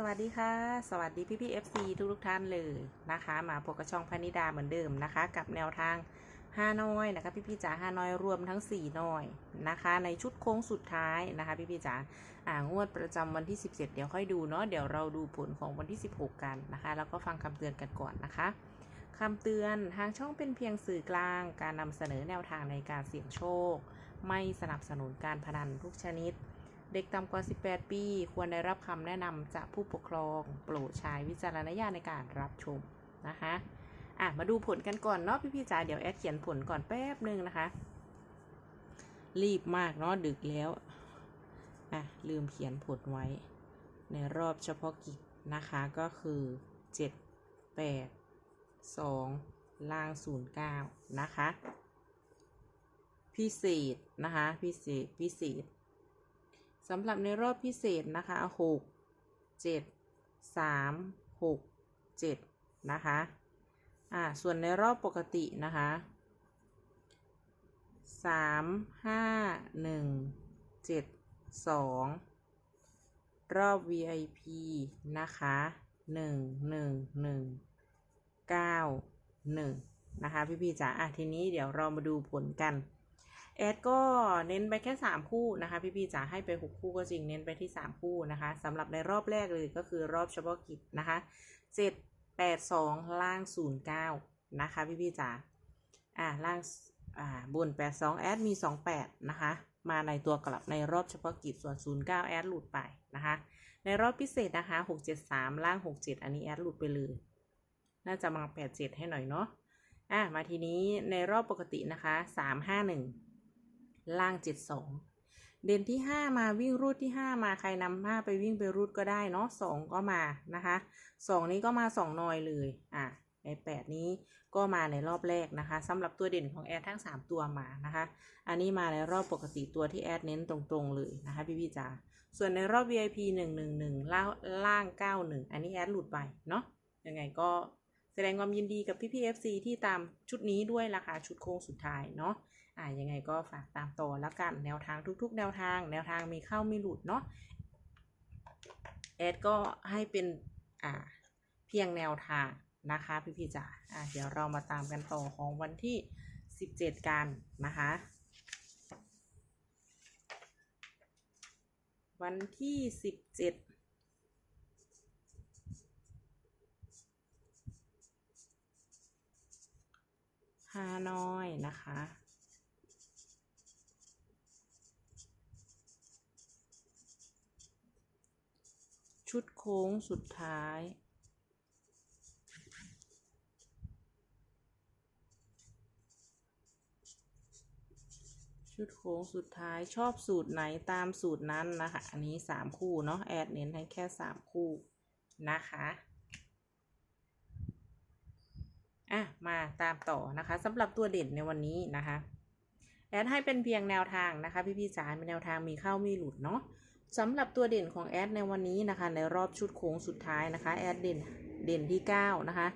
สวัสดีค่ะ สวัสดีพี่พี่ๆ FC ทุกทุกท่านเลยนะคะ มาพบกับช่องพนิดาเหมือนเดิมนะคะ กับแนวทางฮาน้อยนะคะ พี่พี่จ๋าฮาน้อยรวมทั้ง4น้อยนะคะ ในชุดโค้งสุดท้ายนะคะ พี่พี่จ๋าอ่างวดประจำวันที่ 17 เดี๋ยวค่อยดูเนาะเดี๋ยวเราดูผลของวันที่ 16 กันนะคะ แล้วก็ฟังคำเตือนกันก่อนนะคะคำเตือนทางช่องเป็นเพียงสื่อกลาง การนำเสนอแนวทางในการเสี่ยงโชค ไม่สนับสนุนการพนันทุกชนิด เด็กต่ำกว่า 18 ปี ควรได้รับคำแนะนำจากผู้ปกครอง โปรดใช้วิจารณญาณในการรับชมนะคะอะมาดูผลกันก่อนเนาะพี่ๆจ๋าเดี๋ยวแอดเขียนผลก่อนแป๊บหนึ่งนะคะ รีบมากเนาะดึกแล้วอะลืมเขียนผลไว้ ในรอบเฉพาะกิจนะคะก็คือ 7 8 2ล่าง 09 นะคะ พิเศษนะคะ พิเศษพิเศษ สำหรับในรอบพิเศษนะคะหกเจ็ดสามหกเจ็ดนะคะอ่าส่วนในรอบปกตินะคะสามห้าหนึ่งเจ็ดสองรอบ VIP นะคะหนึ่งหนึ่งหนึ่งเก้าหนึ่งนะคะพี่ๆจ๋าอะทีนี้เดี๋ยวเรามาดูผลกัน แอดก็เน้นไปแค่ 3 คู่นะคะพี่พี่ๆจ๋าให้ไป 6 คู่ก็จริงเน้นไปที่ 3 คู่นะคะสำหรับในรอบแรกเลยก็คือรอบเฉพาะกิจนะคะ7 8 2 ล่าง 09 นะคะพี่พี่ๆจ๋าอ่าล่างอ่าบน 82 แอดมี 28 นะคะ มาในตัวกลับในรอบเฉพาะกิจส่วน 09 แอดหลุดไปนะคะ ในรอบพิเศษนะคะ 673 ล่าง 67 อันนี้แอดหลุดไปเลยน่าจะมา 87 ให้หน่อยเนาะอะมาทีนี้ในรอบปกตินะคะ 351 ล่าง 72 เด่นที่ 5 มาวิ่งรูดที่ 5 มาใครนำ5ไปวิ่งไปรูดก็ได้เนาะ2ก็มานะคะ 2 นี้ก็มา2นอยเลยอะใน8นี้ก็มาในรอบแรกนะคะสำหรับตัวเด่นของแอดทั้ง 3 ตัวมานะคะ อันนี้มาในรอบปกติตัวที่แอดเน้นตรงๆเลยนะคะพี่พี่จ๋าส่วนในรอบ VIP 111ล่างล่าง 91 อันนี้แอดหลุดไปเนาะยังไงก็แสดงความยินดีกับพี่พี่ FC ที่ตามชุดนี้ด้วยราคาชุดโค้งสุดท้ายเนาะ อ่ายังไงก็ฝากตามต่อแล้วกันแนวทางทุก ๆ แนวทาง แนวทางมีเข้ามีหลุดเนาะแอดก็ให้เป็นอ่าเพียงแนวทางนะคะพี่พี่ๆจ๋าอ่าเดี๋ยวเรามาตามกันต่อของวันที่ 17 กันนะคะ วันที่ 17ฮานอยนะคะ ชุดโค้งสุดท้าย ชุดโค้งสุดท้ายชอบสูตรไหนตามสูตรนั้นนะคะ อันนี้สามคู่เนาะแอดเน้นให้แค่สามคู่นะคะอะมาตามต่อนะคะสำหรับตัวเด่นในวันนี้นะคะแอดให้เป็นเพียงแนวทางนะคะ พี่พี่ๆจ๋าเป็นแนวทางมีเข้ามีหลุดเนาะ สำหรับตัวเด่นของแอดในวันนี้นะคะ ในรอบชุดโค้งสุดท้ายนะคะแอดเด่นเด่นที่ 9 นะคะ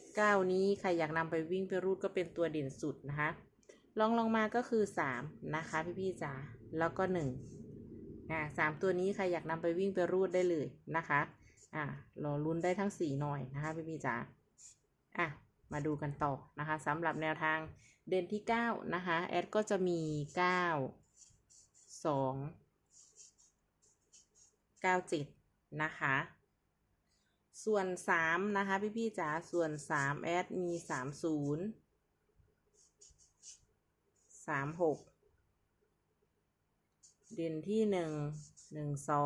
9 นี้ใครอยากนำไปวิ่งไปรูดก็เป็นตัวเด่นสุดนะคะลองลงมาก็คือ 3 นะคะพี่พี่จ๋าแล้วก็1อ่าสามตัวนี้ใครอยากนำไปวิ่งไปรูดได้เลยนะคะอ่ารอลุ้นได้ทั้ง 4 หน่อยนะคะพี่พี่จ๋าอะมาดูกันต่อนะคะสำหรับแนวทางเด่นที่ 9 นะคะแอดก็จะมี 9 2 9 7 นะคะ ส่วน 3 นะคะ พี่ๆจ๋าส่วน 3 แอด มี 3 0 3 6 เด่นที่ 1 1 2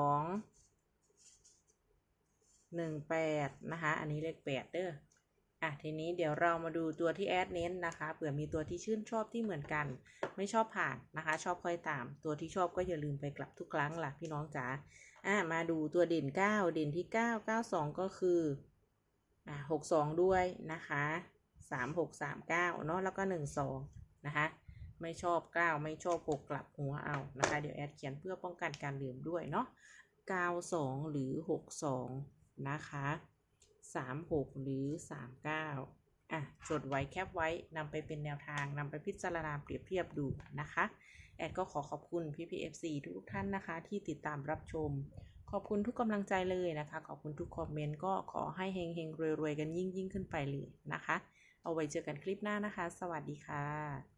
1 8 นะคะ อันนี้เลข 8 เด้อ อะทีนี้เดี๋ยวเรามาดูตัวที่แอดเน้นนะคะเผื่อมีตัวที่ชื่นชอบที่เหมือนกัน ไม่ชอบผ่านนะคะ ชอบค่อยตาม ตัวที่ชอบก็อย่าลืมไปกลับทุกครั้งล่ะพี่น้องจ๋าอะมาดูตัวเด่น 9 เด่นที่ 9 92 ก็คืออะ62 ด้วยนะคะ3 6 3 9เนาะแล้วก็ 1 2 นะคะ ไม่ชอบ 9 ไม่ชอบ 6 กลับหัวเอานะคะ เดี๋ยวแอดเขียนเพื่อป้องกันการลืมด้วยเนาะ92 หรือ 62 นะคะ สามหกหรือสามเก้าอะ จดไว้แคปไว้นำไปเป็นแนวทางนำไปพิจารณาเปรียบเทียบดูนะคะ แอดก็ขอขอบคุณพี่พีเอฟซีทุกท่านนะคะ ที่ติดตามรับชม ขอบคุณทุกกำลังใจเลยนะคะ ขอบคุณทุกคอมเมนต์ก็ขอให้เฮงเฮงๆรวยๆกันยิ่งยิ่งขึ้นไปเลยนะคะ เอาไว้เจอกันคลิปหน้านะคะ สวัสดีค่ะ